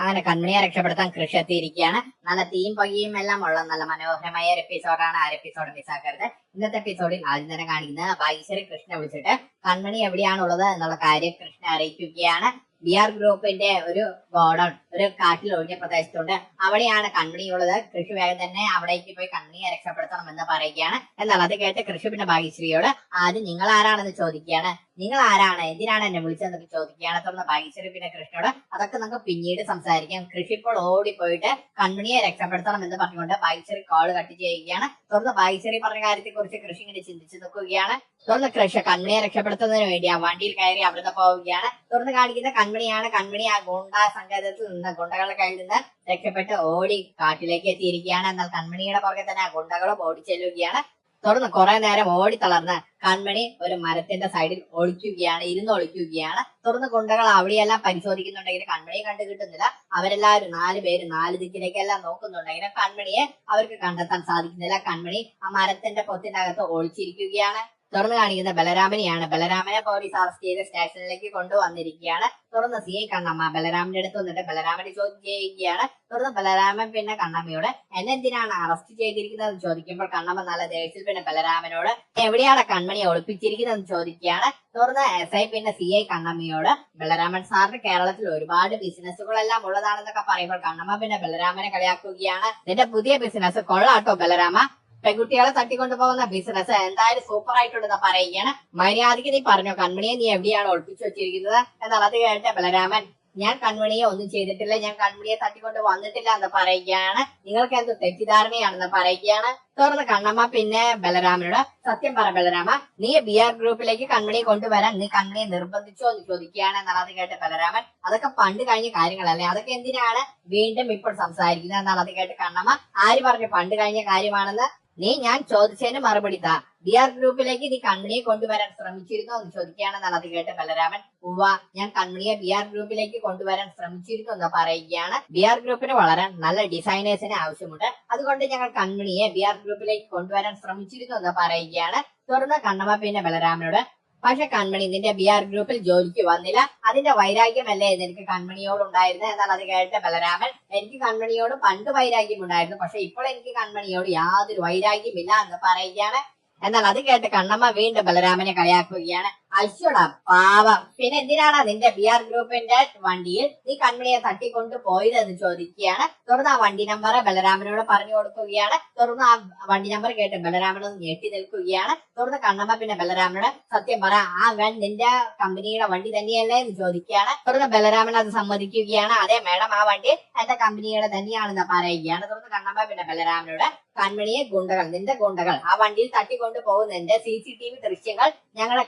അങ്ങനെ കണ്മണിയെ രക്ഷപ്പെടുത്താൻ കൃഷി എത്തിയിരിക്കുകയാണ് നല്ല തീയും പകയും എല്ലാം ഉള്ള നല്ല മനോഹരമായ ഒരു എപ്പിസോഡാണ് ആ എപ്പിസോഡ് മിസ്സാക്കരുത്. ഇന്നത്തെ എപ്പിസോഡിൽ ആദ്യം തന്നെ കാണിക്കുന്നത് ഭാഗ്യശ്രീ കൃഷ്ണ വിളിച്ചിട്ട് കൺമണി എവിടെയാണുള്ളത് എന്നുള്ള കാര്യം കൃഷ്ണ അറിയിക്കുകയാണ്. ബി ആർ ഗ്രൂപ്പിന്റെ ഒരു ഗോഡൌൺ ഒരു കാട്ടിൽ ഒഴിഞ്ഞ പ്രദേശത്തുണ്ട്. അവിടെയാണ് കൺമണി ഉള്ളത് കൃഷി വേഗം തന്നെ അവിടേക്ക് പോയി കൺമണിയെ രക്ഷപ്പെടുത്തണം എന്ന് പറയുകയാണ്. എന്നാൽ അത് കേട്ട് കൃഷി പിന്നെ ഭാഗ്യശ്രീയോട് ആദ്യം നിങ്ങൾ ആരാണെന്ന് ചോദിക്കുകയാണ്? നിങ്ങൾ ആരാണ് എന്തിനാണ് എന്നെ വിളിച്ചതെന്നൊക്കെ ചോദിക്കുകയാണ് തുടർന്ന് ഭാഗ്യശ്വരി പിന്നെ കൃഷ്ണയോട് അതൊക്കെ നമുക്ക് പിന്നീട് സംസാരിക്കാം. കൃഷി ഇപ്പോൾ ഓടിപ്പോയിട്ട് കൺമണിയെ രക്ഷപ്പെടുത്തണം എന്ന് പറഞ്ഞുകൊണ്ട് ഭാഗ്യശ്വരി കോൾ കട്ട് ചെയ്യുകയാണ്. തുടർന്ന് ഭാഗ്യശ്വരി പറഞ്ഞ കാര്യത്തെ കുറിച്ച് കൃഷി ഇങ്ങനെ ചിന്തിച്ചു നോക്കുകയാണ് തുടർന്ന് കൃഷി കൺമണിയെ രക്ഷപ്പെടുത്തുന്നതിന് വേണ്ടി ആ വണ്ടിയിൽ കയറി അവിടുന്ന് പോവുകയാണ്. തുടർന്ന് കാണിക്കുന്ന കൺമണിയാണ്. കൺമണി ആ ഗുണ്ട സങ്കേതത്തിൽ നിന്ന് ഗുണ്ടകളുടെ കയ്യിൽ നിന്ന് രക്ഷപ്പെട്ട് ഓടി കാട്ടിലേക്ക് എത്തിയിരിക്കുകയാണ്. എന്നാൽ കൺമണിയുടെ പുറകെ തന്നെ ആ ഗുണ്ടകളും ഓടിച്ചെല്ലുകയാണ്. തുടർന്ന് കുറെ നേരം ഓടി തളർന്ന് കൺമണി ഒരു മരത്തിന്റെ സൈഡിൽ ഒളിക്കുകയാണ് ഇരുന്ന് ഒളിക്കുകയാണ്. തുടർന്ന് ഗുണ്ടകൾ അവിടെയെല്ലാം പരിശോധിക്കുന്നുണ്ടെങ്കിൽ കൺമണിയെ കണ്ടു കിട്ടുന്നില്ല. അവരെല്ലാവരും നാല് പേര് നാല് ദിക്കിലേക്കെല്ലാം നോക്കുന്നുണ്ടെങ്കിലും കൺമണിയെ അവർക്ക് കണ്ടെത്താൻ സാധിക്കുന്നില്ല. കൺമണി ആ മരത്തിന്റെ പൊത്തിനകത്ത് ഒളിച്ചിരിക്കുകയാണ്. തുറന്നു കാണിക്കുന്ന ബലരാമനെയാണ്. ബലരാമനെ പോലീസ് അറസ്റ്റ് ചെയ്ത് സ്റ്റേഷനിലേക്ക് കൊണ്ടുവന്നിരിക്കുകയാണ്. തുറന്ന് സി ഐ കണ്ണമ്മ ബലരാമന്റെ അടുത്ത് വന്നിട്ട് ബലരാമനെ ചോദ്യം ചെയ്യുകയാണ്. തുറന്ന് ബലരാമൻ പിന്നെ കണ്ണമ്മയോട് എന്നെ എന്തിനാണ് അറസ്റ്റ് ചെയ്തിരിക്കുന്നത് ചോദിക്കുമ്പോൾ കണ്ണമ്മ നല്ല ദേഷ്യത്തിൽ പിന്നെ ബലരാമനോട് എവിടെയാണ് കണ്മണി ഒളിപ്പിച്ചിരിക്കുന്നത് ചോദിക്കുകയാണ്. തുറന്ന് എസ് ഐ പിന്നെ സി ഐ കണ്ണമ്മയോട് ബലരാമൻ സാറിന് കേരളത്തിൽ ഒരുപാട് ബിസിനസ്സുകളെല്ലാം ഉള്ളതാണെന്നൊക്കെ പറയുമ്പോൾ കണ്ണമ്മ പിന്നെ ബലരാമനെ കളിയാക്കുകയാണ്. നിന്റെ പുതിയ ബിസിനസ് കൊള്ളാട്ടോ ബലരാമ. പെൺകുട്ടികളെ തട്ടിക്കൊണ്ടുപോകുന്ന ബിസിനസ് എന്തായാലും സൂപ്പർ ആയിട്ടുണ്ടെന്ന് പറയുകയാണ്. മര്യാദയ്ക്ക് നീ പറഞ്ഞോ കൺമണിയെ നീ എവിടെയാണ് ഒളിപ്പിച്ചു വെച്ചിരിക്കുന്നത്? എന്നാൽ അത് കേട്ട ബലരാമൻ ഞാൻ കൺമണിയെ ഒന്നും ചെയ്തിട്ടില്ല ഞാൻ കൺമണിയെ തട്ടിക്കൊണ്ട് വന്നിട്ടില്ല എന്ന് പറയുകയാണ്. നിങ്ങൾക്ക് എന്ത് തെറ്റിദ്ധാരണയാണെന്ന് പറയുകയാണ്. തുടർന്ന് കണ്ണമ്മ പിന്നെ ബലരാമനോട് സത്യം പറ ബലരാമ നീ ബി ആർ ഗ്രൂപ്പിലേക്ക് കൺമണിയെ കൊണ്ടുവരാൻ നീ കൺമണിയെ നിർബന്ധിച്ചോ എന്ന് ചോദിക്കുകയാണ് എന്നാൽ അത് കേട്ട് ബലരാമൻ. അതൊക്കെ പണ്ട് കഴിഞ്ഞ കാര്യങ്ങളല്ലേ അതൊക്കെ എന്തിനാണ് വീണ്ടും ഇപ്പോൾ സംസാരിക്കുന്നത് എന്നാൽ അത് കേട്ട് കണ്ണമ്മ. ആര് പറഞ്ഞു പണ്ട് കഴിഞ്ഞ കാര്യമാണെന്ന്? നീ ഞാൻ ചോദിച്ചതിന് മറുപടി താ ബി ആർ ഗ്രൂപ്പിലേക്ക് നീ കൺമണിയെ കൊണ്ടുവരാൻ ശ്രമിച്ചിരുന്നോ എന്ന് ചോദിക്കുകയാണെന്നാണ് അത് കേട്ട് ബലരാമൻ. ഉവ്വ ഞാൻ കൺമണിയെ ബി ആർ ഗ്രൂപ്പിലേക്ക് കൊണ്ടുവരാൻ ശ്രമിച്ചിരുന്നു എന്ന് പറയുകയാണ്. ബി ആർ ഗ്രൂപ്പിന് വളരാൻ നല്ല ഡിസൈനേഴ്സിന് ആവശ്യമുണ്ട്. അതുകൊണ്ട് ഞങ്ങൾ കൺമണിയെ ബി ആർ ഗ്രൂപ്പിലേക്ക് കൊണ്ടുവരാൻ ശ്രമിച്ചിരുന്നു എന്ന് പറയുകയാണ്. തുടർന്ന് കണ്ണമ്മ പിന്നെ ബലരാമനോട് പക്ഷെ കൺമണി നിന്റെ ബി ആർ ഗ്രൂപ്പിൽ ജോലിക്ക് വന്നില്ല. അതിന്റെ വൈരാഗ്യമല്ലേ നിനക്ക് കൺമണിയോട് ഉണ്ടായിരുന്നത് എന്നാൽ അത് കേട്ട ബലരാമൻ? എനിക്ക് കൺമണിയോട് പണ്ട് വൈരാഗ്യം ഉണ്ടായിരുന്നു. പക്ഷെ ഇപ്പോൾ എനിക്ക് കൺമണിയോട് യാതൊരു വൈരാഗ്യമില്ല എന്ന് പറയുകയാണ്. എന്നാൽ അത് കേട്ട് കണ്ണമ്മ വീണ്ടും ബലരാമനെ കളിയാക്കുകയാണ്. അശ്വടാ പാവം. പിന്നെ എന്തിനാണ് നിന്റെ ബി ആർ ഗ്രൂപ്പിന്റെ വണ്ടിയിൽ നീ കൺമണിയെ തട്ടിക്കൊണ്ട് പോയതെന്ന് ചോദിക്കുകയാണ്. തുടർന്ന് ആ വണ്ടി നമ്പർ ബലരാമനോട് പറഞ്ഞു കൊടുക്കുകയാണ്. തുടർന്ന് ആ വണ്ടി നമ്പർ കേട്ട് ബലരാമനൊന്ന് ഞെട്ടി നിൽക്കുകയാണ്. തുടർന്ന് കണ്ണമ്മ പിന്നെ ബലരാമനോട് സത്യം പറ ആ വൻ നിന്റെ കമ്പനിയുടെ വണ്ടി തന്നെയല്ലേ എന്ന് ചോദിക്കുകയാണ്. തുടർന്ന് ബലരാമൻ അത് സമ്മതിക്കുകയാണ്. അതെ മേഡം ആ വണ്ടി എന്റെ കമ്പനിയുടെ തന്നെയാണെന്ന് പറയുകയാണ്. തുടർന്ന് കണ്ണമ്മ പിന്നെ ബലരാമനോട് കൺമണിയെ ഗുണ്ടകൾ നിന്റെ ഗുണ്ടകൾ ആ വണ്ടിയിൽ തട്ടിക്കൊണ്ട് പോകുന്നതിന്റെ സി സി ടി വി ദൃശ്യങ്ങൾ ഞങ്ങളുടെ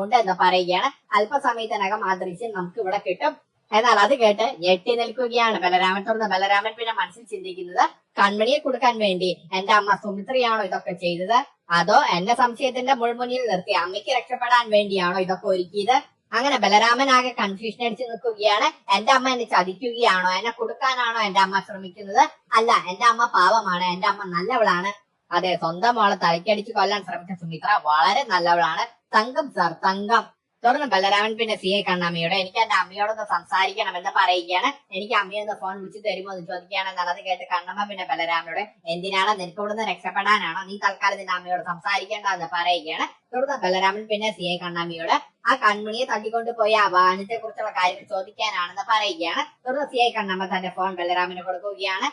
കൈവശമുണ്ട് എന്ന് പറയുകയാണ്. അല്പസമയത്തിനകം ആ ദൃശ്യം നമുക്ക് ഇവിടെ കിട്ടും. എന്നാൽ അത് കേട്ട് ഞെട്ടി നിൽക്കുകയാണ് ബലരാമൻ. തുറന്ന് ബലരാമൻ പിന്നെ മനസ്സിൽ ചിന്തിക്കുന്നത് കൺമണിയെ കൊടുക്കാൻ വേണ്ടി എന്റെ അമ്മ സുമിത്രയാണോ ഇതൊക്കെ ചെയ്തത്? അതോ എന്നെ സംശയത്തിന്റെ മുൾമുനിയിൽ നിർത്തി അമ്മയ്ക്ക് രക്ഷപ്പെടാൻ വേണ്ടിയാണോ ഇതൊക്കെ ഒരുക്കിയത്? അങ്ങനെ ബലരാമൻ ആകെ കൺഫ്യൂഷൻ അടിച്ച് നിൽക്കുകയാണ്. എന്റെ അമ്മ എന്നെ ചതിക്കുകയാണോ? എന്നെ കൊടുക്കാനാണോ എന്റെ അമ്മ ശ്രമിക്കുന്നത്? അല്ല എന്റെ അമ്മ പാവമാണ്. എന്റെ അമ്മ നല്ലവളാണ്. അതെ സ്വന്തം മോളെ തലക്കടിച്ച് കൊല്ലാൻ ശ്രമിച്ച സുമിത്ര വളരെ നല്ലവളാണ്. തങ്കം സർ തങ്കം. തുടർന്ന് ബലരാമൻ പിന്നെ സി ഐ കണ്ണമ്മയോട് എനിക്ക് എന്റെ അമ്മയോടൊന്ന് സംസാരിക്കണം എന്ന് പറയുകയാണ്. എനിക്ക് അമ്മയൊന്ന് ഫോൺ വിളിച്ചു തരുമോ എന്ന് ചോദിക്കുകയാണ് എന്നാൽ അത് കേട്ട് കണ്ണമ്മ പിന്നെ ബലരാമനോട് എന്തിനാണ് നിനക്ക് ഇവിടുന്ന് രക്ഷപ്പെടാനാണോ? നീ തൽക്കാലം നിന്റെ അമ്മയോട് സംസാരിക്കേണ്ട എന്ന് പറയുകയാണ്. തുടർന്ന് ബലരാമൻ പിന്നെ സി ഐ കണ്ണമ്മയോട് ആ കൺമണിയെ തട്ടിക്കൊണ്ട് പോയി ആ വാഹനത്തെ കുറിച്ചുള്ള കാര്യങ്ങൾ ചോദിക്കാനാണെന്ന് പറയുകയാണ്. തുടർന്ന് സി ഐ കണ്ണമ്മ തന്റെ ഫോൺ ബലരാമന് കൊടുക്കുകയാണ്.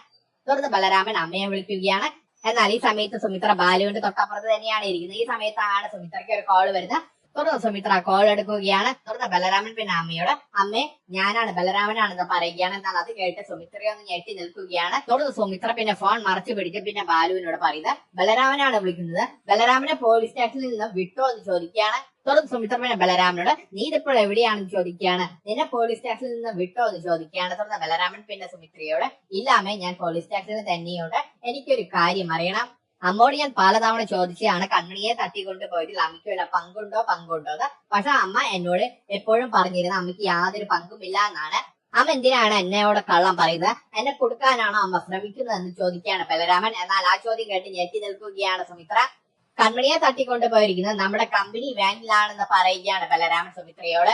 തുടർന്ന് ബലരാമൻ അമ്മയെ വിളിക്കുകയാണ്. എന്നാൽ ഈ സമയത്ത് സുമിത്ര ബാലുവിന്റെ തൊട്ടപ്പുറത്ത് തന്നെയാണ് ഇരിക്കുന്നത്. ഈ സമയത്താണ് സുമിത്രയ്ക്ക് ഒരു കോൾ വരുന്നത്. തുടർന്ന് സുമിത്ര കോൾ എടുക്കുകയാണ്. തുടർന്ന് ബലരാമൻ പിന്നെ അമ്മയോട് അമ്മേ ഞാനാണ് ബലരാമനാണെന്ന് പറയുകയാണ്. എന്നാൽ അത് കേട്ട് സുമിത്രയൊന്ന് ഞെട്ടി നിൽക്കുകയാണ്. തുടർന്ന് സുമിത്ര പിന്നെ ഫോൺ മറച്ചു പിടിച്ച് പിന്നെ ബാലുവിനോട് പറയുന്നത് ബലരാമനാണ് വിളിക്കുന്നത്. ബലരാമനെ പോലീസ് സ്റ്റേഷനിൽ നിന്ന് വിട്ടോ എന്ന് ചോദിക്കുകയാണ്. തുടർന്ന് സുമിത്ര പിന്നെ ബലരാമനോട് നീ ഇതിപ്പോൾ എവിടെയാണെന്ന് ചോദിക്കുകയാണ്? നിന്നെ പോലീസ് സ്റ്റേഷനിൽ നിന്ന് വിട്ടോ എന്ന് ചോദിക്കുകയാണ്. തുടർന്ന് ബലരാമൻ പിന്നെ സുമിത്രയോട് ഇല്ലാമേ ഞാൻ പോലീസ് സ്റ്റേഷനിൽ തന്നെയുണ്ട്. എനിക്കൊരു കാര്യം അറിയണം. അമ്മോട് ഞാൻ പലതവണ ചോദിച്ചാണ് കണ്ണിയെ തട്ടിക്കൊണ്ട് പോയിട്ടില്ല അമ്മയ്ക്ക് വല്ല പങ്കുണ്ടോ? പങ്കുണ്ടോ എന്ന്. പക്ഷെ അമ്മ എന്നോട് എപ്പോഴും പറഞ്ഞിരുന്ന അമ്മയ്ക്ക് യാതൊരു പങ്കുമില്ല എന്നാണ്. അമ്മ എന്തിനാണ് എന്നോട് കള്ളം പറയുന്നത്? എന്നെ കൊടുക്കാനാണോ അമ്മ ശ്രമിക്കുന്നത് എന്ന് ചോദിക്കുകയാണ് ബലരാമൻ. എന്നാൽ ആ ചോദ്യം കേട്ട് ഞെട്ടി നിൽക്കുകയാണ് സുമിത്ര. കൺമണിയെ തട്ടിക്കൊണ്ട് പോയിരിക്കുന്നത് നമ്മുടെ കമ്പനി വാനിലാണെന്ന് പറയുകയാണ് ബലരാമൻ സുമിത്രയോട്.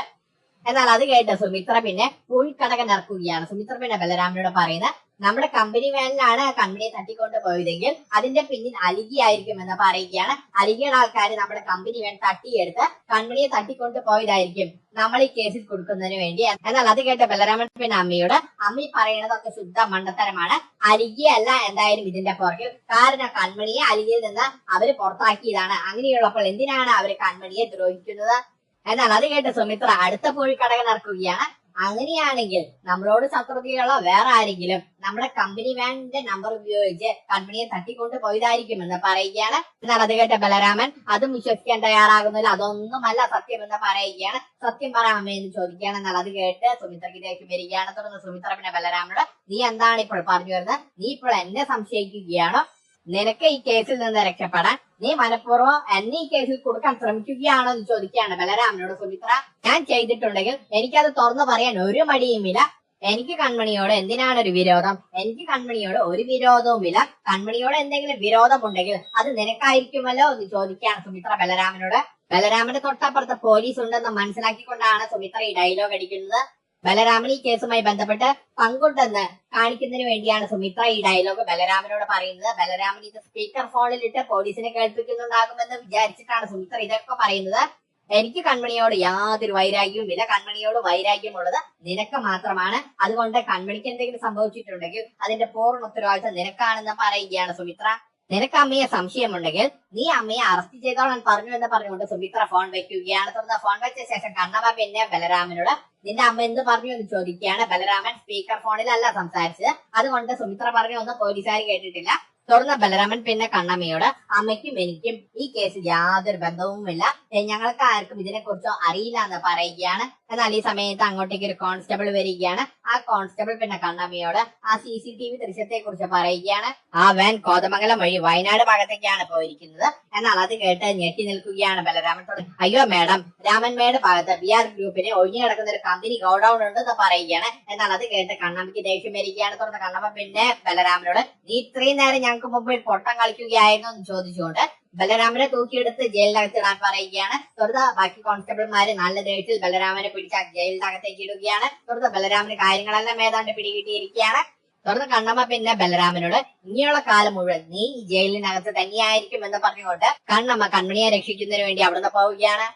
എന്നാൽ അത് കേട്ട് സുമിത്ര പിന്നെ ഉൾക്കടകൻ ഇറക്കുകയാണ് സുമിത്ര പിന്നെ ബലരാമനോട് പറയുന്നത് നമ്മുടെ കമ്പനി വാനിലാണ് കമ്പനിയെ തട്ടിക്കൊണ്ട് പോയതെങ്കിൽ അതിന്റെ പിന്നിൽ അലിഗിയായിരിക്കും എന്ന് പറയുകയാണ് അലിഗിയുടെ ആൾക്കാർ നമ്മുടെ കമ്പനി വാൻ തട്ടിയെടുത്ത് കമ്പനിയെ തട്ടിക്കൊണ്ട് പോയതായിരിക്കും നമ്മൾ ഈ കേസിൽ കൊടുക്കുന്നതിന് വേണ്ടി. എന്നാൽ അത് കേട്ട ബലരാമൻ പിന്നെ അമ്മയോട് അമ്മ പറയുന്നതൊക്കെ ശുദ്ധ മണ്ടത്തരമാണ്. അലിഗിയല്ല എന്തായാലും ഇതിന്റെ പുറകിൽ. കാരണം കൺമണിയെ അലിഗിയിൽ നിന്ന് അവർ പുറത്താക്കിയതാണ്. അങ്ങനെയുള്ളപ്പോൾ എന്തിനാണ് അവർ കൺമണിയെ ദ്രോഹിക്കുന്നത്? എന്നാൽ അത് കേട്ട് സുമിത്ര അടുത്ത പോയി കടകൾ ഇറക്കുകയാണ്. അങ്ങനെയാണെങ്കിൽ നമ്മളോട് ശത്രുതയുള്ള വേറെ ആരെങ്കിലും നമ്മുടെ കമ്പനി വാനിന്റെ നമ്പർ ഉപയോഗിച്ച് കമ്പനിയെ തട്ടിക്കൊണ്ട് പോയതായിരിക്കുമെന്ന് പറയുകയാണ്. എന്നാൽ കേട്ട ബലരാമൻ അതും വിശ്വസിക്കാൻ തയ്യാറാകുന്നില്ല. അതൊന്നുമല്ല സത്യം എന്ന് പറയുകയാണ്. സത്യം പറയാമേ എന്ന് ചോദിക്കുകയാണ്. എന്നാൽ അത് കേട്ട് സുമിത്രയ്ക്ക് ദേഷ്യം വരികയാണ്. തുടർന്ന് സുമിത്ര പിന്നെ ബലരാമനോട് നീ എന്താണ് ഇപ്പോൾ പറഞ്ഞു വരുന്നത്? നീ ഇപ്പോൾ എന്നെ സംശയിക്കുകയാണോ? നിനക്ക് ഈ കേസിൽ നിന്ന് രക്ഷപ്പെടാൻ നീ മനഃപൂർവം എന്നെ ഈ കേസിൽ കൊടുക്കാൻ ശ്രമിക്കുകയാണോ എന്ന് ചോദിക്കുകയാണ് ബലരാമനോട് സുമിത്ര. ഞാൻ ചെയ്തിട്ടുണ്ടെങ്കിൽ എനിക്കത് തുറന്നു പറയാൻ ഒരു മടിയുമില്ല എനിക്ക് കൺമണിയോട് എന്തിനാണ് ഒരു വിരോധം? എനിക്ക് കൺമണിയോട് ഒരു വിരോധവുമില്ല കൺമണിയോട് എന്തെങ്കിലും വിരോധമുണ്ടെങ്കിൽ അത് നിനക്കായിരിക്കുമല്ലോ എന്ന് ചോദിക്കുകയാണ് സുമിത്ര ബലരാമനോട്. ബലരാമന്റെ തൊട്ടപ്പുറത്ത് പോലീസ് ഉണ്ടെന്ന് മനസ്സിലാക്കിക്കൊണ്ടാണ് സുമിത്ര ഈ ഡയലോഗ് അടിക്കുന്നത്. ബലരാമൻ ഈ കേസുമായി ബന്ധപ്പെട്ട് പങ്കുണ്ടെന്ന് കാണിക്കുന്നതിന് വേണ്ടിയാണ് സുമിത്ര ഈ ഡയലോഗ് ബലരാമനോട് പറയുന്നത്. ബലരാമൻ ഇത് സ്പീക്കർ ഫോണിലിട്ട് പോലീസിനെ കേൾപ്പിക്കുന്നുണ്ടാകുമെന്ന് വിചാരിച്ചിട്ടാണ് സുമിത്ര ഇതൊക്കെ പറയുന്നത്. എനിക്ക് കൺമണിയോട് യാതൊരു വൈരാഗ്യവും ഇല്ല. കൺമണിയോട് വൈരാഗ്യമുള്ളത് നിനക്ക് മാത്രമാണ്. അതുകൊണ്ട് കൺമണിക്ക് എന്തെങ്കിലും സംഭവിച്ചിട്ടുണ്ടെങ്കിൽ അതിന്റെ പൂർണ ഉത്തരവാദിത്തം നിനക്കാണെന്ന് പറയുകയാണ് സുമിത്ര. നിനക്ക് അമ്മയെ സംശയമുണ്ടെങ്കിൽ നീ അമ്മയെ അറസ്റ്റ് ചെയ്തോളാൻ പറഞ്ഞു എന്ന് പറഞ്ഞുകൊണ്ട് സുമിത്ര ഫോൺ വെക്കുകയാണ്. തുടർന്ന് ഫോൺ വെച്ച ശേഷം കണ്ണമ്മ പിന്നെ ബലരാമനോട് നിന്റെ അമ്മ എന്ത് പറഞ്ഞു എന്ന് ചോദിക്കുകയാണ്. ബലരാമൻ സ്പീക്കർ ഫോണിലല്ല സംസാരിച്ചത്. അതുകൊണ്ട് സുമിത്ര പറഞ്ഞു ഒന്നും പോലീസുകാർ കേട്ടിട്ടില്ല. തുടർന്ന് ബലരാമൻ പിന്നെ കണ്ണമ്മയോട് അമ്മയ്ക്കും എനിക്കും ഈ കേസ് യാതൊരു ബന്ധവുമില്ല. ഞങ്ങൾക്ക് ആർക്കും ഇതിനെ കുറിച്ചോ അറിയില്ല എന്ന് പറയുകയാണ്. എന്നാൽ ഈ സമയത്ത് അങ്ങോട്ടേക്ക് ഒരു കോൺസ്റ്റബിൾ വരികയാണ്. ആ കോൺസ്റ്റബിൾ പിന്നെ കണ്ണമ്മയോട് ആ സി സി ടി വി ദൃശ്യത്തെ കുറിച്ച് പറയുകയാണ്. ആ വാൻ കോതമംഗലം വഴി വയനാട് ഭാഗത്തേക്കാണ് പോയിരിക്കുന്നത്. എന്നാൽ അത് കേട്ട് ഞെട്ടി നിൽക്കുകയാണ് ബലരാമൻ തുടങ്ങി. അയ്യോ മാഡം രാമൻമേട് ഭാഗത്ത് ബി ആർ ഗ്രൂപ്പിന് ഒഴിഞ്ഞു കിടക്കുന്ന ഒരു കമ്പനി ഗോഡൌൺ ഉണ്ടെന്ന് പറയുകയാണ്. എന്നാൽ അത് കേട്ട് കണ്ണമ്മയ്ക്ക് ദേഷ്യം വരികയാണ്. തുടർന്ന് കണ്ണമ്മ പിന്നെ ബലരാമനോട് നീ ഇത്രയും നേരം ഞങ്ങൾക്ക് മുമ്പിൽ പൊട്ടം കളിക്കുകയായിരുന്നു? എന്ന് ചോദിച്ചുകൊണ്ട് ബലരാമനെ തൂക്കിയെടുത്ത് ജയിലിനകത്ത് ഇടാൻ പറയുകയാണ്. തുടർന്ന് ബാക്കി കോൺസ്റ്റബിൾമാര് നല്ല ദേഹത്തിൽ ബലരാമനെ പിടിച്ച ജയിലിനകത്തേക്ക് ഇടുകയാണ്. തുടർന്ന് ബലരാമന് കാര്യങ്ങളെല്ലാം ഏതാണ്ട് പിടികിട്ടിയിരിക്കുകയാണ്. തുടർന്ന് കണ്ണമ്മ പിന്നെ ബലരാമനോട് ഇനിയുള്ള കാലം മുഴുവൻ നീ ജയിലിനകത്ത് തന്നെയായിരിക്കും എന്ന് പറഞ്ഞുകൊണ്ട് കണ്ണമ്മ കൺമണിയെ രക്ഷിക്കുന്നതിന് വേണ്ടി അവിടുന്ന് പോവുകയാണ്.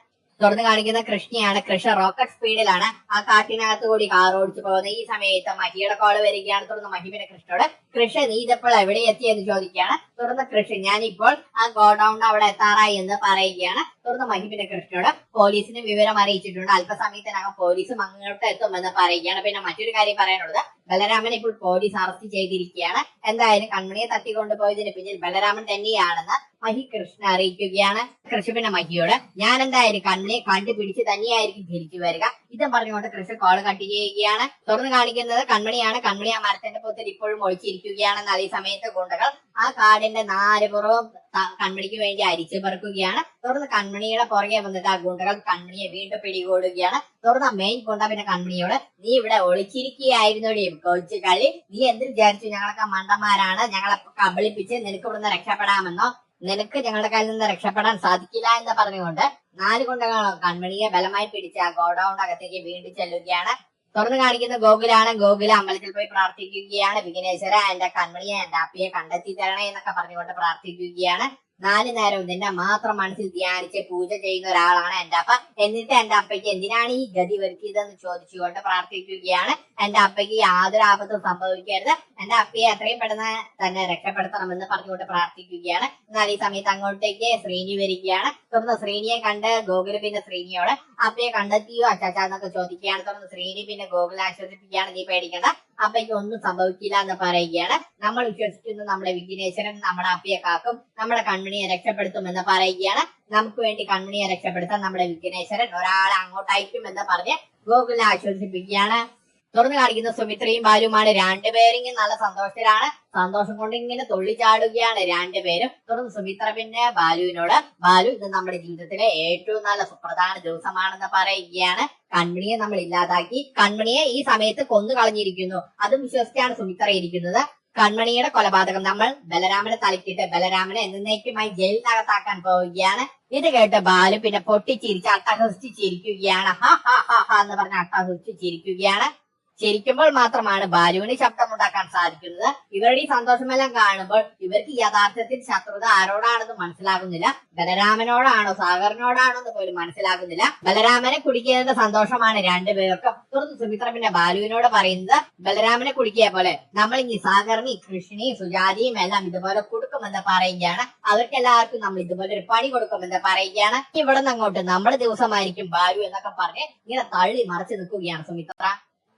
തുടർന്ന് കാണിക്കുന്ന കൃഷ്ണയാണ്. കൃഷ്ണ റോക്കറ്റ് സ്പീഡിലാണ് ആ കാട്ടിനകത്ത് കൂടി കാർ ഓടിച്ചു പോകുന്നത്. ഈ സമയത്ത് മഹിയുടെ കോൾ വരികയാണ്. തുടർന്ന് മഹി പിന്നെ കൃഷ്ണയോട് കൃഷ്ണ നീ ഇതിപ്പോൾ എവിടെ എത്തിയെന്ന് ചോദിക്കുകയാണ്. തുടർന്ന് കൃഷി ഞാനിപ്പോൾ ആ ഗോഡൌൺ അവിടെ എത്താറായി എന്ന് പറയുകയാണ്. തുടർന്ന് മഹിബിന്റെ കൃഷിയോട് പോലീസിന് വിവരം അറിയിച്ചിട്ടുണ്ട്. അല്പസമയത്തിനകം പോലീസും അങ്ങോട്ട് എത്തുമെന്ന് പറയുകയാണ്. പിന്നെ മറ്റൊരു കാര്യം പറയാനുള്ളത്. ബലരാമനെ ഇപ്പോൾ പോലീസ് അറസ്റ്റ് ചെയ്തിരിക്കുകയാണ്. എന്തായാലും കൺമണിയെ തട്ടിക്കൊണ്ടുപോയതിന് പിന്നിൽ ബലരാമൻ തന്നെയാണെന്ന് മഹി കൃഷ്ണ അറിയിക്കുകയാണ്. കൃഷി പിന്നെ മഹിയോട് ഞാൻ എന്തായാലും കണ്ണിനെ കണ്ടുപിടിച്ച് തന്നെയായിരിക്കും തിരിച്ചു വരിക. ഇതും പറഞ്ഞുകൊണ്ട് കൃഷി കോൾ കട്ട് ചെയ്യുകയാണ്. തുറന്നു കാണിക്കുന്നത് കൺമണിയാണ് കൺമണി ആ മരത്തിന്റെ പൊത്തിൽ ഇപ്പോഴും ഒളിച്ചിരിക്കുകയാണെന്നാൽ അതേ സമയത്ത് ഗുണ്ടകൾ ആ കാടിന്റെ നാല് പുറവും കൺമണിക്ക് വേണ്ടി അരിച്ചു പറക്കുകയാണ്. തുടർന്ന് കൺമണിയുടെ പുറകെ വന്നിട്ട് ആ ഗുണ്ടകൾ കൺമണിയെ വീണ്ടും പിടികൂടുകയാണ്. തുടർന്ന് മെയിൻ ഗുണ്ട പിന്നെ കൺമണിയോട് നീ ഇവിടെ ഒളിച്ചിരിക്കുകയായിരുന്നോടി കൊച്ചു കളി. നീ എന്ത് വിചാരിച്ചു ഞങ്ങളൊക്കെ മണ്ടന്മാരാണ്? ഞങ്ങളെ കബളിപ്പിച്ച് നിനക്ക് ഇവിടുന്ന് രക്ഷപ്പെടാമെന്നോ? നിനക്ക് ഞങ്ങളുടെ കയ്യിൽ നിന്ന് രക്ഷപ്പെടാൻ സാധിക്കില്ല എന്ന് പറഞ്ഞുകൊണ്ട് നാല് ഗുണ്ടകളും കൺമണിയെ ബലമായി പിടിച്ച് ആ അകത്തേക്ക് വീണ്ടും ചെല്ലുകയാണ്. തുറന്നു കാണിക്കുന്ന ഗോകുലാണ്. ഗോകുല അമ്പലത്തിൽ പോയി പ്രാർത്ഥിക്കുകയാണ്. വിഘ്നേശ്വര എന്റെ കൺമണിയെ എന്റെ അപ്പിയെ കണ്ടെത്തി തരണേ എന്നൊക്കെ പറഞ്ഞുകൊണ്ട് പ്രാർത്ഥിക്കുകയാണ്. നാല് നേരവും നിന്നെ മാത്രം മനസ്സിൽ ധ്യാനിച്ച് പൂജ ചെയ്യുന്ന ഒരാളാണ് എന്റെ അപ്പ. എന്നിട്ട് എന്റെ അപ്പയ്ക്ക് എന്തിനാണ് ഈ ഗതി വരുത്തിയതെന്ന് ചോദിച്ചുകൊണ്ട് പ്രാർത്ഥിക്കുകയാണ്. എന്റെ അപ്പയ്ക്ക് യാതൊരു ആപത്തും സംഭവിക്കരുത്. എന്റെ അപ്പയെ എത്രയും പെട്ടെന്ന് തന്നെ രക്ഷപ്പെടുത്തണമെന്ന് പറഞ്ഞുകൊണ്ട് പ്രാർത്ഥിക്കുകയാണ്. എന്നാൽ ഈ സമയത്ത് അങ്ങോട്ടേക്ക് ശ്രീനി വരികയാണ്. തുടർന്ന് ശ്രീനിയെ കണ്ട് ഗോകുൽ പിന്നെ ശ്രീനിയോട് അപ്പയെ കണ്ടെത്തിയോ അച്ചാച്ച? എന്നൊക്കെ ചോദിക്കുകയാണ്. തുടർന്ന് ശ്രീനി പിന്നെ ഗോകുലെ ആശ്വസിപ്പിക്കുകയാണ്. നീ പേടിക്കണ്ട. അപ്പയ്ക്ക് ഒന്നും സംഭവിക്കില്ല എന്ന് പറയുകയാണ്. നമ്മൾ വിശ്വസിക്കുന്നു നമ്മുടെ വിഘ്നേശ്വരൻ നമ്മുടെ അപ്പയെ കാക്കും നമ്മുടെ കൺമണിയെ രക്ഷപ്പെടുത്തുമെന്ന് പറയുകയാണ്. നമുക്ക് വേണ്ടി കൺമണിയെ രക്ഷപ്പെടുത്താൻ നമ്മുടെ വിഘ്നേശ്വരൻ ഒരാളെ അങ്ങോട്ട് അങ്ങോട്ടയക്കും എന്ന് പറഞ്ഞ് ഗോകുലിനെ ആശ്വസിപ്പിക്കുകയാണ്. തുറന്നു കാണിക്കുന്ന സുമിത്രയും ബാലുമാണ് രണ്ടുപേരും നല്ല സന്തോഷത്തിലാണ്. സന്തോഷം കൊണ്ട് ഇങ്ങനെ തുള്ളിച്ചാടുകയാണ് രണ്ടുപേരും. തുടർന്ന് സുമിത്ര പിന്നെ ബാലുവിനോട് ബാലു ഇത് നമ്മുടെ ജീവിതത്തിലെ ഏറ്റവും നല്ല സുപ്രധാന ദിവസമാണെന്ന് പറയുകയാണ്. കൺമണിയെ നമ്മൾ ഇല്ലാതാക്കി. കൺമണിയെ ഈ സമയത്ത് കൊന്നു കളഞ്ഞിരിക്കുന്നു. അതും വിശ്വസിച്ചാണ് സുമിത്ര ഇരിക്കുന്നത്. കൺമണിയുടെ കൊലപാതകം നമ്മൾ ബലരാമനെ തലക്കിട്ട് ബലരാമനെ എന്നേക്കുമായി ജയിലിനകത്താക്കാൻ പോവുകയാണ്. ഇത് കേട്ട് ബാലു പിന്നെ പൊട്ടിച്ചിരിച്ച് അട്ടഹസിച്ച് ചിരിക്കുകയാണ്. ഹാ ഹാ ഹാ എന്ന് പറഞ്ഞ് അട്ടഹസിച്ച് ചിരിക്കുകയാണ്. ചിരിക്കുമ്പോൾ മാത്രമാണ് ബാലുവിന് ശബ്ദമുണ്ടാക്കാൻ സാധിക്കുന്നത്. ഇവരുടെ ഈ സന്തോഷമെല്ലാം കാണുമ്പോൾ ഇവർക്ക് യഥാർത്ഥത്തിൽ ശത്രുത ആരോടാണെന്ന് മനസ്സിലാകുന്നില്ല. ബലരാമനോടാണോ സാഗറിനോടാണോ എന്ന് പോലും മനസ്സിലാകുന്നില്ല. ബലരാമനെ കുടിക്കുന്നതിന്റെ സന്തോഷമാണ് രണ്ടുപേർക്കും. തുടർന്ന് സുമിത്ര പിന്നെ ബാലുവിനോട് പറയുന്നത് ബലരാമനെ കുടിക്കിയ പോലെ നമ്മൾ ഇനി സാഗറിനെ കൃഷ്ണനെയും സുജാതിയും എല്ലാം ഇതുപോലെ കൊടുക്കുമെന്ന് പറയുകയാണ്. അവർക്ക് എല്ലാവർക്കും നമ്മൾ ഇതുപോലെ ഒരു പണി കൊടുക്കുമെന്ന് പറയുകയാണ്. ഇവിടെ നിന്ന് അങ്ങോട്ട് നമ്മുടെ ദിവസമായിരിക്കും ബാലു എന്നൊക്കെ പറഞ്ഞ് ഇങ്ങനെ തള്ളി മറിച്ച് നിൽക്കുകയാണ് സുമിത്ര.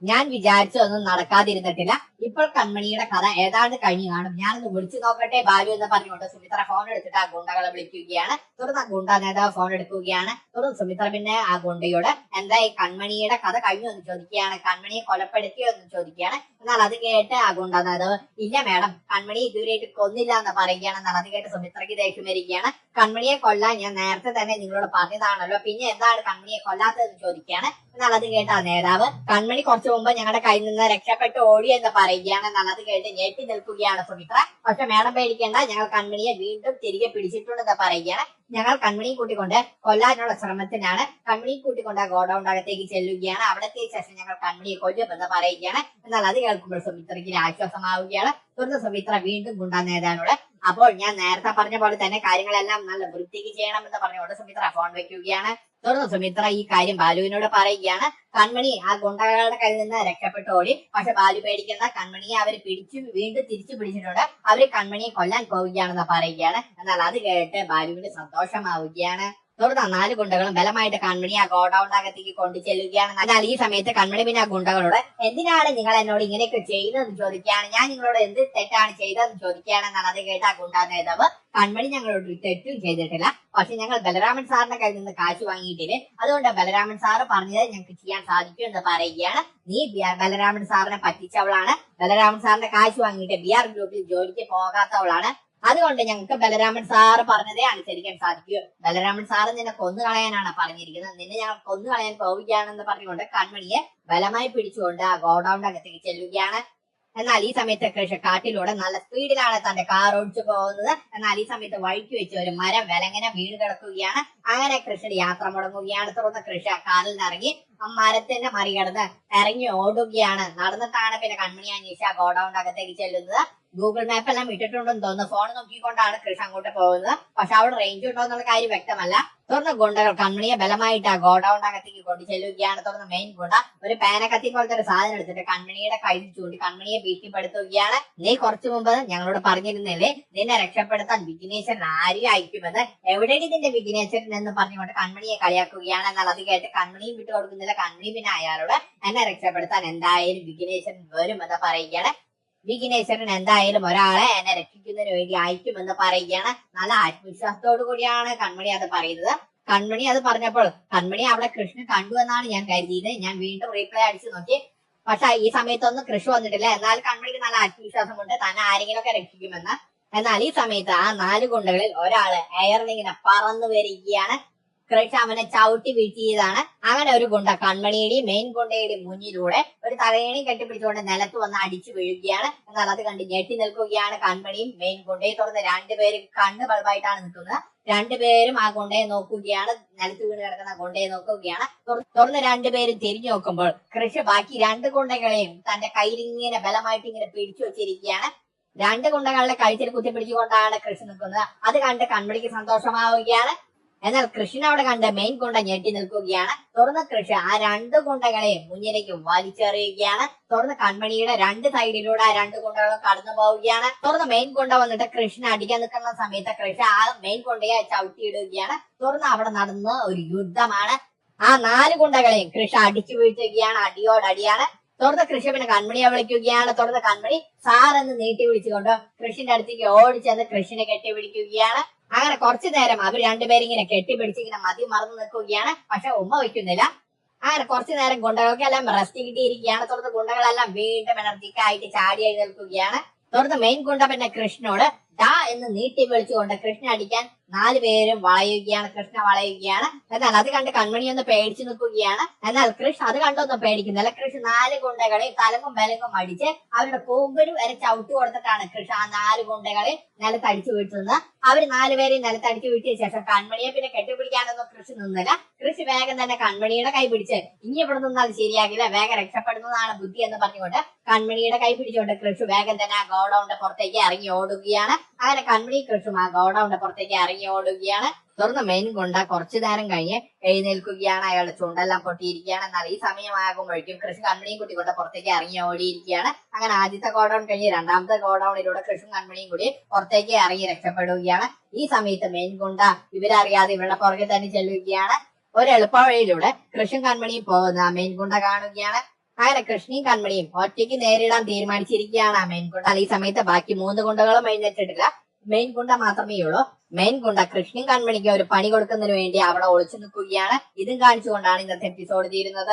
ഞാൻ വിചാരിച്ചതൊന്നും നടക്കാതിരുന്നിട്ടില്ല. ഇപ്പോൾ കൺമണിയുടെ കഥ ഏതാണ്ട് കഴിഞ്ഞു കാണും. ഞാനൊന്ന് വിളിച്ചു നോക്കട്ടെ ബാലു എന്ന് പറഞ്ഞുകൊണ്ട് സുമിത്ര ഫോൺ എടുത്തിട്ട് ആ ഗുണ്ടകളെ വിളിക്കുകയാണ്. തുടർന്ന് ആ ഗുണ്ട നേതാവ് ഫോൺ എടുക്കുകയാണ്. തുടർന്ന് സുമിത്ര പിന്നെ ആ ഗുണ്ടയോട് എന്താ ഈ കൺമണിയുടെ കഥ കഴിഞ്ഞു എന്ന് ചോദിക്കുകയാണ്. കൺമണിയെ കൊലപ്പെടുത്തിയോ എന്ന് ചോദിക്കുകയാണ്. എന്നാൽ അത് കേട്ട് ആ ഗുണ്ട നേതാവ് ഇല്ല മേഡം കൺമണി ഇതുവരെയായിട്ട് കൊന്നില്ല എന്ന് പറയുകയാണ്. എന്നാൽ അത് കേട്ട് സുമിത്രയ്ക്ക് ദേഷ്യം വരികയാണ്. കൺമണിയെ കൊല്ലാൻ ഞാൻ നേരത്തെ തന്നെ നിങ്ങളോട് പറഞ്ഞതാണല്ലോ. പിന്നെ എന്താണ് കൺമണിയെ കൊല്ലാത്തതെന്ന് ചോദിക്കുകയാണ്. എന്നാൽ അത് കേട്ട് ആ നേതാവ് കൺമണി കുറച്ചു മുമ്പ് ഞങ്ങളുടെ കയ്യിൽ നിന്ന് രക്ഷപ്പെട്ട് ഓടി എന്ന് പറയുകയാണെന്നാണ് അത് കേട്ട് ഞെട്ടി നിൽക്കുകയാണ് സുമിത്ര. പക്ഷെ മേഡം പേടിക്കേണ്ട ഞങ്ങൾ കൺമണിയെ വീണ്ടും തിരികെ പിടിച്ചിട്ടുണ്ടെന്ന് പറയുകയാണ്. ഞങ്ങൾ കൺമണിയും കൂട്ടിക്കൊണ്ട് കൊല്ലാനുള്ള ശ്രമത്തിനാണ്. കൺമണിയും കൂട്ടിക്കൊണ്ട് ആ ഗോഡൌൺ അകത്തേക്ക് ചെല്ലുകയാണ്. അവിടത്തെ ശേഷം ഞങ്ങൾ കൺമണിയെ കൊല്ലുമെന്ന് പറയുകയാണ്. എന്നാൽ അത് കേൾക്കുമ്പോൾ സുമിത്രയ്ക്ക് ആശ്വാസമാവുകയാണ്. തുടർന്ന് സുമിത്ര വീണ്ടും ഗുണ്ടാ നേതാവിനോട് അപ്പോൾ ഞാൻ നേരത്തെ പറഞ്ഞ പോലെ തന്നെ കാര്യങ്ങളെല്ലാം നല്ല വൃത്തിക്ക് ചെയ്യണമെന്ന് പറഞ്ഞുകൊണ്ട് സുമിത്ര ഫോൺ വെക്കുകയാണ്. തുടർന്ന് സുമിത്ര ഈ കാര്യം ബാലുവിനോട് പറയുകയാണ്. കൺമണി ആ ഗുണ്ടകളുടെ കയ്യിൽ നിന്ന് രക്ഷപ്പെട്ടു ഓടി. പക്ഷെ ബാലു പേടിക്കുന്ന കൺമണിയെ അവർ പിടിച്ചു വീണ്ടും തിരിച്ചു പിടിച്ചിട്ടുണ്ട്. അവർ കൺമണിയെ കൊല്ലാൻ പോവുകയാണെന്ന് പറയുകയാണ്. എന്നാൽ അത് കേട്ട് ബാലുവിന് സന്തോഷമാവുകയാണ്. തുടർന്ന് നാല് ഗുണ്ടകളും ബലമായിട്ട് കൺമണി ആ ഗോഡൌണിനകത്തേക്ക് കൊണ്ടു ചെല്ലുകയാണ്. എന്നാൽ ഈ സമയത്ത് കൺമണി പിന്നെ ആ ഗുണ്ടകളോട് എന്തിനാണ് നിങ്ങൾ എന്നോട് ഇങ്ങനെയൊക്കെ ചെയ്യുന്നതെന്ന് ചോദിക്കുകയാണ്? ഞാൻ നിങ്ങളോട് എന്ത് തെറ്റാണ് ചെയ്തതെന്ന് ചോദിക്കുകയാണ് എന്നാണ് അത് കേട്ട ആ ഗുണ്ടാ നേതാവ് കൺമണി ഞങ്ങളോട് തെറ്റും ചെയ്തിട്ടില്ല. പക്ഷെ ഞങ്ങൾ ബലരാമൻ സാറിന്റെ കയ്യിൽ നിന്ന് കാശ് വാങ്ങിയിട്ടില്ല? അതുകൊണ്ട് ബലരാമൻ സാറ് പറഞ്ഞത് ഞങ്ങൾക്ക് ചെയ്യാൻ സാധിക്കും എന്ന് പറയുകയാണ്. നീ ബലരാമൻ സാറിനെ പറ്റിച്ചവളാണ്. ബലരാമൻ സാറിന്റെ കാശ് വാങ്ങിയിട്ട് ബി ആർ ഗ്രൂപ്പിൽ ജോലിക്ക് പോകാത്തവളാണ്. അതുകൊണ്ട് ഞങ്ങൾക്ക് ബലരാമൻ സാറ് പറഞ്ഞതേ അനുസരിക്കാൻ സാധിക്കൂ. ബലരാമൻ സാറ് നിന്നെ കൊന്നു കളയാനാണ് പറഞ്ഞിരിക്കുന്നത്. നിന്നെ ഞങ്ങൾ കൊന്നു കളയാൻ പോവുകയാണെന്ന് പറഞ്ഞുകൊണ്ട് കൺമണിയെ ബലമായി പിടിച്ചുകൊണ്ട് ആ ഗോഡൌണിന്റെ അകത്തേക്ക് ചെല്ലുകയാണ്. എന്നാൽ ഈ സമയത്ത് കൃഷി കാട്ടിലൂടെ നല്ല സ്പീഡിലാണ് തന്റെ കാർ ഓടിച്ചു പോകുന്നത്. എന്നാൽ ഈ സമയത്ത് വഴിക്ക് വെച്ച് ഒരു മരം വിലങ്ങനെ വീട് കിടക്കുകയാണ്. അങ്ങനെ കൃഷിയുടെ യാത്ര മുടങ്ങുകയാണ്. തുടർന്ന് കൃഷി ആ കാറിൽ നിന്ന് ഇറങ്ങി ആ മരത്തിന്റെ മറികടന്ന് ഇറങ്ങി ഓടുകയാണ്. നടന്നിട്ടാണ് പിന്നെ കൺമണി അന്വേഷിച്ച് ആ ഗോഡൌണിന്റെ അകത്തേക്ക് ചെല്ലുന്നത്. ഗൂഗിൾ മാപ്പ് എല്ലാം ഇട്ടിട്ടുണ്ടെന്ന് തോന്നുന്നു. ഫോൺ നോക്കിക്കൊണ്ടാണ് കൃഷി അങ്ങോട്ട് പോകുന്നത്. പക്ഷെ അവിടെ റേഞ്ച് ഉണ്ടോ എന്നുള്ള കാര്യം വ്യക്തമല്ല. തുടർന്ന് ഗുണ്ടകൾ കമ്പനിയെ ബലമായിട്ട് ആ ഗോഡൌണിന്റെ അകത്തേക്ക് കൊണ്ടു ചെല്ലുകയാണ് തുടർന്ന് മെയിൻ ഗുണ്ട. ഒരു പേനക്കത്തി പോലത്തെ ഒരു സാധനം എടുത്തിട്ട് കമ്പനിയുടെ കയ്യിൽ ചൂണ്ടി കമ്പനിയെ ഭീഷണിപ്പെടുത്തുകയാണ്. നീ കുറച്ചു മുമ്പ് ഞങ്ങളോട് പറഞ്ഞിരുന്നില്ലേ? നിന്നെ രക്ഷപ്പെടുത്താൻ വിഘ്നേശ്വരൻ ആരെയും അയക്കുമെന്ന്? എവിടെയാണ് ഇതിന്റെ വിഘ്നേശ്വരൻ എന്ന് പറഞ്ഞുകൊണ്ട് കമ്പനിയെ കളിയാക്കുകയാണ് എന്നാൽ അത് കേട്ട് കമ്പനിയും വിട്ടു കൊടുക്കുന്നില്ല കൺമണി പിന്നെ അയാളോട് എന്നെ രക്ഷപ്പെടുത്താൻ എന്തായാലും വിഘ്നേശ്വരൻ വരുമെന്ന് പറയുകയാണ്. വിഘ്നേശ്വരൻ എന്തായാലും ഒരാളെ എന്നെ രക്ഷിക്കുന്നതിന് വേണ്ടി അയക്കുമെന്ന് പറയുകയാണ്. നല്ല ആത്മവിശ്വാസത്തോടു കൂടിയാണ് കൺമണി അത് പറയുന്നത്. കൺമണി അത് പറഞ്ഞപ്പോൾ കൺമണി അവിടെ കൃഷ്ണൻ കണ്ടു എന്നാണ് ഞാൻ കരുതിയത്. ഞാൻ വീണ്ടും റീപ്ലൈ അടിച്ചു നോക്കി. പക്ഷെ ഈ സമയത്തൊന്നും കൃഷി വന്നിട്ടില്ല. എന്നാൽ കൺമണിക്ക് നല്ല ആത്മവിശ്വാസമുണ്ട്. തന്നെ ആരെങ്കിലും ഒക്കെ രക്ഷിക്കുമെന്ന്. എന്നാൽ ഈ സമയത്ത് ആ നാല് ഗുണ്ടകളിൽ ഒരാൾ എയറിനിങ്ങനെ പറന്നു വരികയാണ്. കൃഷി അവനെ ചവിട്ടി വീഴ്ത്തിയതാണ്. അങ്ങനെ ഒരു ഗുണ്ട കൺമണിയുടെയും മെയിൻ ഗുണ്ടയുടെയും മുന്നിലൂടെ ഒരു തലയണി കെട്ടിപ്പിടിച്ചുകൊണ്ട് നിലത്ത് വന്ന് അടിച്ചു വീഴുകയാണ്. എന്നാൽ അത് കണ്ട് ഞെട്ടി നിൽക്കുകയാണ് കൺമണിയും മെയിൻ ഗുണ്ടയെ. തുറന്ന് രണ്ടുപേരും കണ്ണ് ബൾബായിട്ടാണ് നിൽക്കുന്നത്. രണ്ടുപേരും ആ ഗുണ്ടയെ നോക്കുകയാണ്. നിലത്ത് വീണ് കിടക്കുന്ന ഗുണ്ടയെ നോക്കുകയാണ്. തുറ- തുറന്ന് രണ്ടുപേരും തിരിഞ്ഞു നോക്കുമ്പോൾ കൃഷി ബാക്കി രണ്ട് ഗുണ്ടകളെയും തന്റെ കയ്യിൽ ഇങ്ങനെ ബലമായിട്ട് ഇങ്ങനെ പിടിച്ചു വെച്ചിരിക്കുകയാണ്. രണ്ട് ഗുണ്ടകളുടെ കഴുത്തിൽ കുത്തിപ്പിടിച്ചുകൊണ്ടാണ് കൃഷി നിൽക്കുന്നത്. അത് കണ്ട് കൺമണിക്ക് സന്തോഷമാവുകയാണ്. എന്നാൽ കൃഷ്ണൻ അവിടെ കണ്ട് മെയിൻ കൊണ്ട ഞെട്ടി നിൽക്കുകയാണ്. തുറന്ന് കൃഷി ആ രണ്ട് കൊണ്ടകളെ മുന്നിലേക്ക് വലിച്ചെറിയുകയാണ്. തുറന്ന് കൺമണിയുടെ രണ്ട് സൈഡിലൂടെ ആ രണ്ട് കൊണ്ടകളും കടന്നു പോവുകയാണ്. തുറന്ന് മെയിൻ കൊണ്ട വന്നിട്ട് കൃഷ്ണൻ അടിക്കാൻ നിൽക്കുന്ന സമയത്ത് കൃഷി ആ മെയിൻ കൊണ്ടയെ ചവിട്ടിയിടുകയാണ്. തുറന്ന് അവിടെ നടന്ന ഒരു യുദ്ധമാണ്. ആ നാല് കൊണ്ടകളെയും കൃഷി അടിച്ചു വീഴ്ത്തുകയാണ്. അടിയോടടിയാണ് തുറന്ന് കൃഷി പിന്നെ കൺമണിയെ വിളിക്കുകയാണ്. തുറന്ന് കൺമണി സാർ എന്ന് നീട്ടി വിളിച്ചുകൊണ്ട് കൃഷിന്റെ അടുത്തേക്ക് ഓടിച്ചെന്ന് കൃഷിനെ കെട്ടിപ്പിടിക്കുകയാണ്. അങ്ങനെ കുറച്ചു നേരം അവർ രണ്ടുപേരും ഇങ്ങനെ കെട്ടിപ്പിടിച്ച് ഇങ്ങനെ മതി മറന്നു നിൽക്കുകയാണ്. പക്ഷെ ഉമ്മ വയ്ക്കുന്നില്ല. അങ്ങനെ കുറച്ചു നേരം ഗുണ്ടകൾക്കെല്ലാം റെസ്റ്റ് കിട്ടിയിരിക്കുകയാണ്. തുടർന്ന് ഗുണ്ടകളെല്ലാം വീണ്ടും എനർജിക്കായിട്ട് ചാടി എഴുന്നേൽക്കുകയാണ്. തുടർന്ന് മെയിൻ ഗുണ്ട പിന്നെ കൃഷ്ണനോട് ഡാ എന്ന് നീട്ടി വിളിച്ചുകൊണ്ട് കൃഷ്ണ അടിക്കാൻ നാല് പേരും വളയുകയാണ് കൃഷ്ണ വളയുകയാണ്. എന്നാൽ അത് കണ്ട് കൺമണി ഒന്ന് പേടിച്ചു നിൽക്കുകയാണ്. എന്നാൽ കൃഷ്ണ അത് കണ്ടൊന്നും പേടിക്കുന്നില്ല. കൃഷ്ണ നാല് ഗുണ്ടകളെ തലങ്ങും ബലങ്ങും അടിച്ച് അവരുടെ കൂമ്പരും വരെ ചവിട്ടി കൊടുത്തിട്ടാണ് കൃഷ്ണ ആ നാല് ഗുണ്ടകളെ നിലത്തടിച്ചു വീഴ്ത്തുന്നത്. അവർ നാലുപേരെയും നിലത്തടിച്ചു വീട്ടിയ ശേഷം കൺമണിയെ പിന്നെ കെട്ടിപ്പിടിക്കാനൊന്നും കൃഷി നിന്നില്ല. കൃഷി വേഗം തന്നെ കൺമണിയുടെ കൈ പിടിച്ച് ഇനി ഇവിടെ നിന്നാൽ ശരിയാകില്ല വേഗം രക്ഷപ്പെടുന്നതാണ് ബുദ്ധി എന്ന് പറഞ്ഞുകൊണ്ട് കൺമണിയുടെ കൈ പിടിച്ചുകൊണ്ട് കൃഷി വേഗം തന്നെ ആ ഗോഡൌണിന്റെ പുറത്തേക്ക് ഇറങ്ങി ഓടുകയാണ്. അങ്ങനെ കൺമണി കൃഷും ആ ഗോഡൌണിന്റെ പുറത്തേക്ക് ഇറങ്ങി ഓടുകയാണ് തുറന്ന് മെയിൻ കൊണ്ട കുറച്ചു നേരം കഴിഞ്ഞ് എഴുന്നേൽക്കുകയാണ്. അയാളുടെ ചുണ്ടെല്ലാം പൊട്ടിയിരിക്കുകയാണ്. എന്നാൽ ഈ സമയമാകുമ്പോഴേക്കും കൃഷ്ണൻ കൺമണിയും കുട്ടി കൊണ്ട് പുറത്തേക്ക് ഇറങ്ങി ഓടിയിരിക്കുകയാണ് അങ്ങനെ ആദ്യത്തെ ഗോഡൌൺ കഴിഞ്ഞ് രണ്ടാമത്തെ ഗോഡൌണിലൂടെ കൃഷ്ണൻ കൺമണിയും കൂടി പുറത്തേക്ക് ഇറങ്ങി രക്ഷപ്പെടുകയാണ്. ഈ സമയത്ത് മെയിൻ കൊണ്ട ഇവരറിയാതെ ഇവരുടെ പുറകെ തന്നെ ചെല്ലുകയാണ്. ഒരു എളുപ്പവഴിയിലൂടെ കൃഷ്ണൻ കൺമണിയും പോകുന്ന മെയിൻ കൊണ്ട കാണുകയാണ്. അങ്ങനെ കൃഷ്ണയും കൺമണിയും ഒറ്റയ്ക്ക് നേരിടാൻ തീരുമാനിച്ചിരിക്കുകയാണ് മെയിൻ കൊണ്ട. ഈ സമയത്ത് ബാക്കി മൂന്ന് കൊണ്ടകളും എഴുന്നേറ്റിട്ടില്ല. മെയിൻ ഗുണ്ട മാത്രമേ ഉള്ളൂ. മെയിൻ ഗുണ്ട കൃഷ്ണൻ കൺമണിക്ക് ഒരു പണി കൊടുക്കുന്നതിന് വേണ്ടി അവിടെ ഒളിച്ചു നിൽക്കുകയാണ്. ഇതും കാണിച്ചുകൊണ്ടാണ് ഇന്നത്തെ എപ്പിസോഡ് തീരുന്നത്.